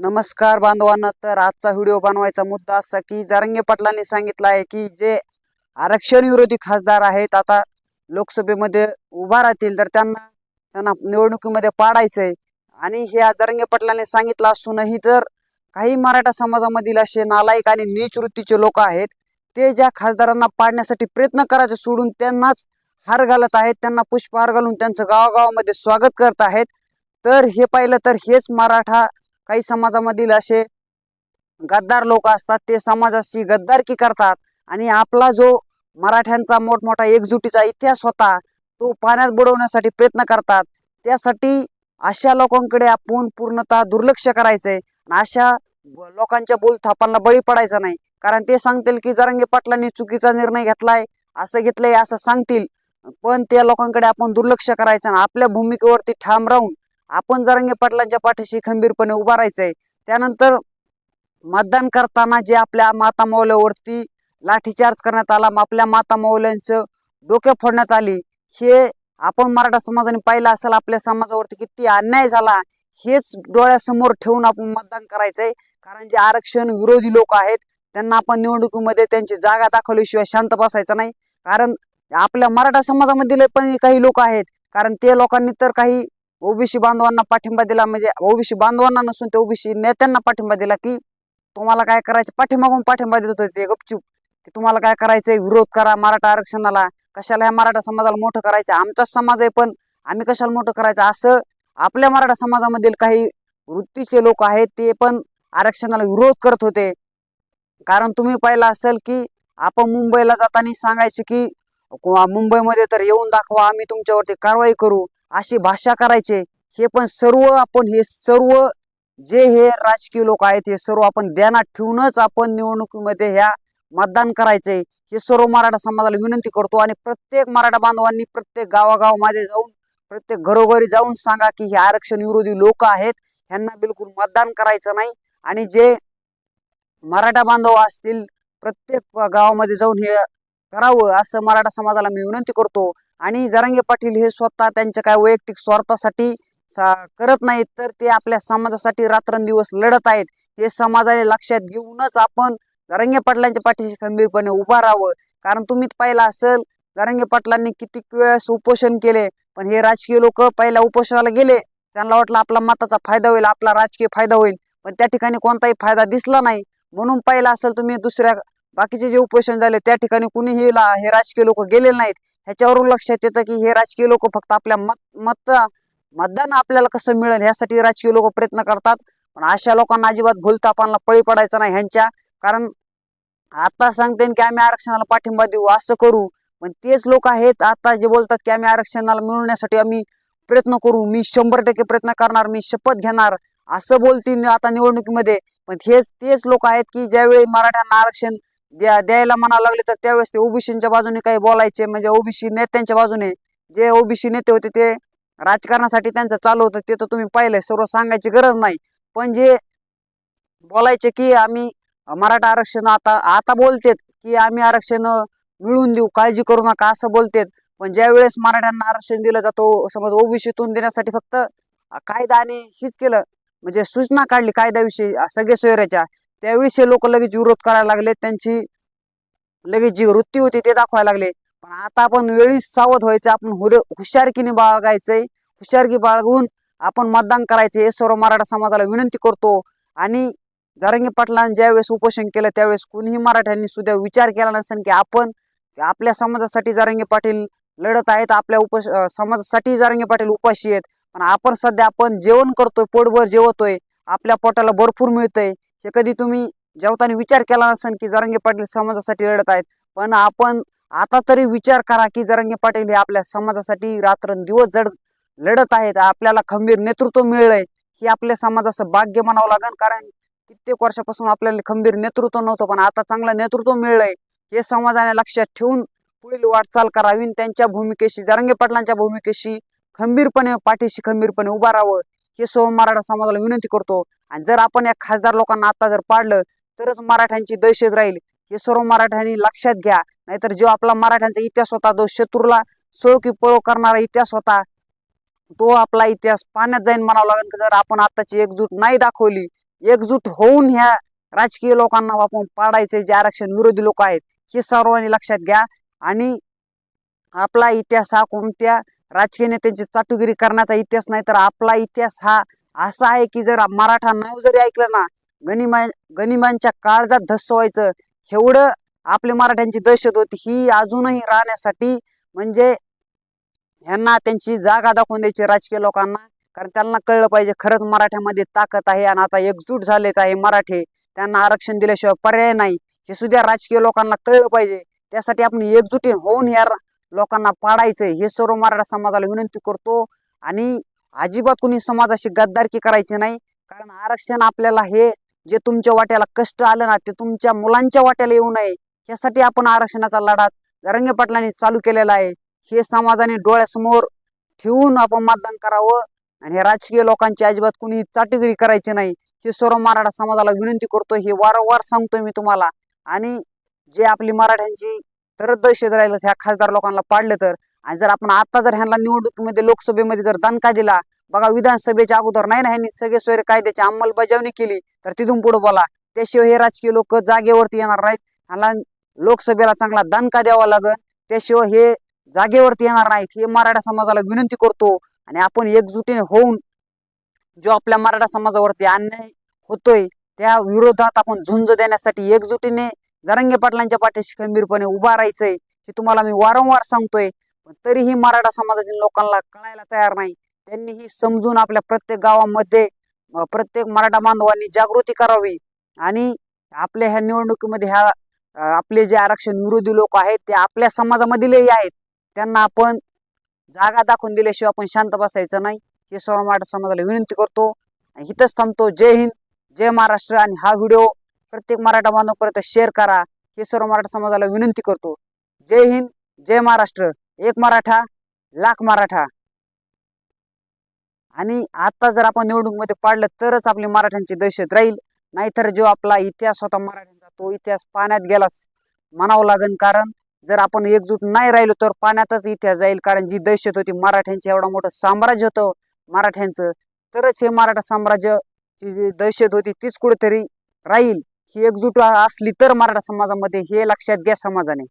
नमस्कार बांधवांना तर आजचा व्हिडिओ बनवायचा मुद्दा असा की जारंगे पाटलांनी सांगितलं आहे की जे आरक्षण विरोधी खासदार आहेत आता लोकसभेमध्ये उभा राहतील तर त्यांना त्यांना निवडणुकीमध्ये पाडायचं आहे आणि हे जारंगे पाटलांनी सांगितलं असूनही तर काही मराठा समाजामधील असे नालायक आणि नीच वृत्तीचे लोक आहेत ते ज्या खासदारांना पाडण्यासाठी प्रयत्न करायचे सोडून त्यांनाच हार घालत आहेत त्यांना पुष्पहार घालून त्यांचं गावागावामध्ये स्वागत करत आहेत. तर हे पाहिलं तर हेच मराठा काही समाजामधील असे गद्दार लोक असतात ते समाजाशी गद्दारकी करतात. आणि आपला जो मराठ्यांचा मोठमोठा एकजुटीचा इतिहास होता तो पाण्यात बुडवण्यासाठी प्रयत्न करतात. त्यासाठी अशा लोकांकडे आपण पूर्णतः दुर्लक्ष करायचंय. आणि अशा लोकांच्या बोलथापांना बळी पडायचा नाही. कारण ते सांगतील की जरंगे पाटलांनी चुकीचा निर्णय घेतलाय असं घेतलंय असं सांगतील. पण त्या लोकांकडे आपण दुर्लक्ष करायचं आणि आपल्या भूमिकेवरती ठाम राहून आपण जरांगे पाटलांच्या पाठीशी खंबीरपणे उभा राहायचंय. त्यानंतर मतदान करताना जे आपल्या माता मौल्यावरती लाठीचार्ज करण्यात आला आपल्या माता मौल्यांचं डोक्या फोडण्यात आली हे आपण मराठा समाजाने पाहिलं असेल आपल्या समाजावरती किती अन्याय झाला हेच डोळ्यासमोर ठेवून आपण मतदान करायचंय. कारण जे आरक्षण विरोधी लोक आहेत त्यांना आपण निवडणुकीमध्ये त्यांची जागा दाखवल्याशिवाय शांत बसायचं नाही. कारण आपल्या मराठा समाजामधील पण काही लोक आहेत. कारण ते लोकांनी तर काही ओबीसी बांधवांना पाठिंबा दिला म्हणजे ओबीसी बांधवांना नसून ते ओबीसी नेत्यांना पाठिंबा दिला की तुम्हाला काय करायचं? पाठिंबागून पाठिंबा देत होते ते गपचूप. की तुम्हाला काय करायचंय? विरोध करा मराठा आरक्षणाला. कशाला ह्या मराठा समाजाला मोठं करायचं? आमचाच समाज आहे पण आम्ही कशाला मोठं करायचं? असं आपल्या मराठा समाजामधील काही वृत्तीचे लोक आहेत ते पण आरक्षणाला विरोध करत होते. कारण तुम्ही पाहिलं असेल की आपण मुंबईला जाताना सांगायचे की मुंबईमध्ये तर येऊन दाखवा आम्ही तुमच्यावरती कारवाई करू. अशी भाषा करायचे. हे पण सर्व आपण हे सर्व जे हे राजकीय लोक आहेत हे सर्व आपण ध्यानात ठेवूनच आपण निवडणुकीमध्ये ह्या मतदान करायचे. हे सर्व मराठा समाजाला विनंती करतो आणि प्रत्येक मराठा बांधवांनी प्रत्येक गावागावामध्ये जाऊन प्रत्येक घरोघरी जाऊन सांगा की हे आरक्षण विरोधी लोक आहेत. ह्यांना बिलकुल मतदान करायचं नाही. आणि जे मराठा बांधव असतील प्रत्येक गावामध्ये जाऊन हे करावं असं मराठा समाजाला मी विनंती करतो. आणि जरांगे पाटील हे स्वतः त्यांच्या काय वैयक्तिक स्वार्थासाठी सा- करत नाहीत तर ते आपल्या समाजासाठी रात्रंदिवस लढत आहेत. हे समाजाने लक्षात घेऊनच आपण जरांगे पाटलांच्या पाठीशी खंबीरपणे उभा राहावं. कारण तुम्ही पाहिलं असेल जरांगे पाटलांनी किती वेळेस उपोषण केले पण हे राजकीय लोक पहिल्या उपोषणाला गेले. त्यांना वाटलं आपला मताचा फायदा होईल आपला राजकीय फायदा होईल. पण त्या ठिकाणी कोणताही फायदा दिसला नाही. म्हणून पाहिलं असेल तुम्ही दुसऱ्या बाकीचे जे उपोषण झाले त्या ठिकाणी कुणीही ला- हे राजकीय लोक गेलेले नाहीत. ह्याच्यावरून लक्षात येतं की हे राजकीय लोक फक्त आपल्या मत मत मतदान आपल्याला कसं मिळेल यासाठी राजकीय लोक प्रयत्न करतात. पण अशा लोकांना अजिबात भूलतापांना पळी पडायचं नाही ह्यांच्या. कारण आता सांगते की आम्ही आरक्षणाला पाठिंबा देऊ असं करू. पण तेच लोक आहेत आता जे बोलतात की आम्ही आरक्षणाला मिळवण्यासाठी आम्ही प्रयत्न करू. मी शंभर टक्के प्रयत्न करणार मी शपथ घेणार असं बोलतील आता निवडणुकीमध्ये. पण हेच तेच लोक आहेत की ज्यावेळी मराठ्यांना आरक्षण द्या द्यायला म्हणावं लागले तर त्यावेळेस ते ओबीसीच्या बाजूने काही बोलायचे म्हणजे ओबीसी नेत्यांच्या बाजूने जे ओबीसी नेते होते ते राजकारणासाठी त्यांचं चालू होतं ते तर तुम्ही पाहिलंय सर्व सांगायची गरज नाही. पण जे बोलायचे की आम्ही मराठा आरक्षण आता आता बोलतेत की आम्ही आरक्षण मिळवून देऊ काळजी करू नका असं बोलतेत. पण ज्या वेळेस मराठ्यांना आरक्षण दिलं जातो समज ओबीसीतून देण्यासाठी फक्त कायदा आणि हीच केलं म्हणजे सूचना काढली कायद्याविषयी सगळे सोयऱ्याच्या त्यावेळेस हे लोक लगेच विरोध करायला लागले. त्यांची लगेच जी वृत्ती होती ते दाखवायला लागले. पण आता आपण वेळीच सावध व्हायचं आपण हुर हुशारकीने बाळगायचंय हुशारकी बाळगून आपण मतदान करायचे हे सर्व मराठा समाजाला विनंती करतो. आणि जारंगी पाटलांनी ज्यावेळेस उपोषण केलं त्यावेळेस कुणीही मराठ्यांनी सुद्धा विचार केला नसेल की आपण आपल्या समाजासाठी जारंगी पाटील लढत आहेत आपल्या उप समाजासाठी जारंगी पाटील उपाशी आहेत. पण आपण सध्या आपण जेवण करतोय पोटभर जेवतोय. आपल्या पोटाला भरपूर मिळतंय. हे कधी तुम्ही जेवताना विचार केला नसेल की जरंगे पाटील समाजासाठी लढत आहेत पण आपण आता तरी विचार करा की जरंगे पाटील हे आपल्या समाजासाठी रात्रंदिवस जड लढत आहेत आपल्याला खंबीर नेतृत्व मिळलंय हे आपल्या समाजाचं भाग्य म्हणावं लागेल कारण कित्येक वर्षापासून आपल्याला खंबीर नेतृत्व नव्हतं पण आता चांगलं नेतृत्व मिळलंय हे समाजाने लक्षात ठेवून पुढील वाटचाल करावी आणि त्यांच्या भूमिकेशी जरंगे पाटलांच्या भूमिकेशी खंबीरपणे पाठीशी खंबीरपणे उभा राहावं. हे सर्व मराठा समाजाला विनंती करतो. आणि जर आपण या खासदार लोकांना आता जर पाडलं तरच मराठ्यांची दहशत राहील. हे सर्व मराठ्यांनी लक्षात घ्या. नाहीतर जो आपला मराठ्यांचा इतिहास होता जो शत्रूला सोळकी पळो करणारा इतिहास होता तो आपला इतिहास पाण्यात जाईन म्हणावं लागेल की जर आपण आताची एकजूट नाही दाखवली एकजूट होऊन ह्या राजकीय लोकांना आपण पाडायचे जे आरक्षण विरोधी लोक आहेत हे सर्वांनी लक्षात घ्या. आणि आपला इतिहास हा कोणत्या राजकीय नेत्यांची चाटुगिरी करण्याचा इतिहास नाही तर आपला इतिहास हा असा आहे की जर मराठा नाव जरी ऐकलं ना गनिमा गनिमांच्या काळजात धस्स व्हायचं एवढं आपल्या मराठ्यांची दहशत होती. ही अजूनही राहण्यासाठी म्हणजे ह्यांना त्यांची जागा दाखवून द्यायची राजकीय लोकांना कारण त्यांना कळलं पाहिजे खरंच मराठ्यामध्ये ताकद आहे आणि आता एकजूट झालेत आहे मराठे. त्यांना आरक्षण दिल्याशिवाय पर्याय नाही. हे सुद्धा राजकीय लोकांना कळलं पाहिजे. त्यासाठी आपण एकजुटीन होऊन या रा- लोकांना पाडायचंय हे सर्व मराठा समाजाला विनंती करतो. आणि अजिबात कुणी समाजाशी गद्दारकी करायची नाही. कारण आरक्षण आपल्याला हे जे तुमच्या वाट्याला कष्ट आलं ना ते तुमच्या मुलांच्या वाट्याला येऊ नये. यासाठी आपण आरक्षणाचा लढा रंगे पाटलांनी चालू केलेला आहे. हे समाजाने डोळ्यासमोर ठेवून आपण मतदान करावं. आणि हे राजकीय लोकांची अजिबात कुणी चाटीगिरी करायची नाही. हे सर्व मराठा समाजाला विनंती करतो. हे वारंवार सांगतोय मी तुम्हाला. आणि जे आपली मराठ्यांची तर दहशत राहिलं. ह्या खासदार लोकांना पाडलं तर. आणि जर आपण आता जर ह्यांना निवडणुकीमध्ये लोकसभेमध्ये जर दणका दिला बघा विधानसभेच्या अगोदर नाही ना ह्यांनी सगळे सोयरे कायद्याची अंमलबजावणी केली तर तिथून पुढे बोला. त्याशिवाय हे राजकीय लोक जागेवरती येणार नाहीत. ह्यांना लोकसभेला चांगला दणका द्यावा लागल. त्याशिवाय हे जागेवरती येणार नाहीत. हे मराठा समाजाला विनंती करतो. आणि आपण एकजुटीने होऊन जो आपल्या मराठा समाजावरती अन्याय होतोय त्या विरोधात आपण झुंज देण्यासाठी एकजुटीने जरंगे पाटलांच्या पाठीशी खंबीरपणे उभा राहायचंय हे तुम्हाला मी वारंवार सांगतोय. पण तरीही मराठा समाजातील लोकांना कळायला तयार नाही. त्यांनी ही समजून आपल्या प्रत्येक गावामध्ये प्रत्येक मराठा बांधवांनी जागृती करावी. आणि आपल्या ह्या निवडणुकीमध्ये ह्या आपले जे आरक्षण विरोधी लोक आहेत ते आपल्या समाजामधीलही आहेत. त्यांना आपण जागा दाखवून दिल्याशिवाय आपण शांत बसायचं नाही. हे सर्व मराठा समाजाला विनंती करतो. आणि इथंच थांबतो. जय हिंद जय महाराष्ट्र. आणि हा व्हिडिओ प्रत्येक मराठा बांधवपर्यंत शेअर करा. हे सर्व मराठा समाजाला विनंती करतो. जय हिंद जय महाराष्ट्र. एक मराठा लाख मराठा. आणि आता जर आपण निवडणुकीमध्ये पाडलं तरच आपली मराठ्यांची दहशत राहील. नाहीतर जो आपला इतिहास होता मराठ्यांचा तो इतिहास पाण्यात गेलाच. म्हणावं लागेल कारण जर आपण एकजूट नाही राहिलो तर पाण्यातच इतिहास जाईल. कारण जी दहशत होती मराठ्यांची एवढं मोठं साम्राज्य होतं मराठ्यांचं तरच हे मराठा साम्राज्याची जी दहशत होती तीच कुठेतरी राहील. ही एकजूट असली तर मराठा समाजामध्ये हे लक्षात घ्या समाजाने.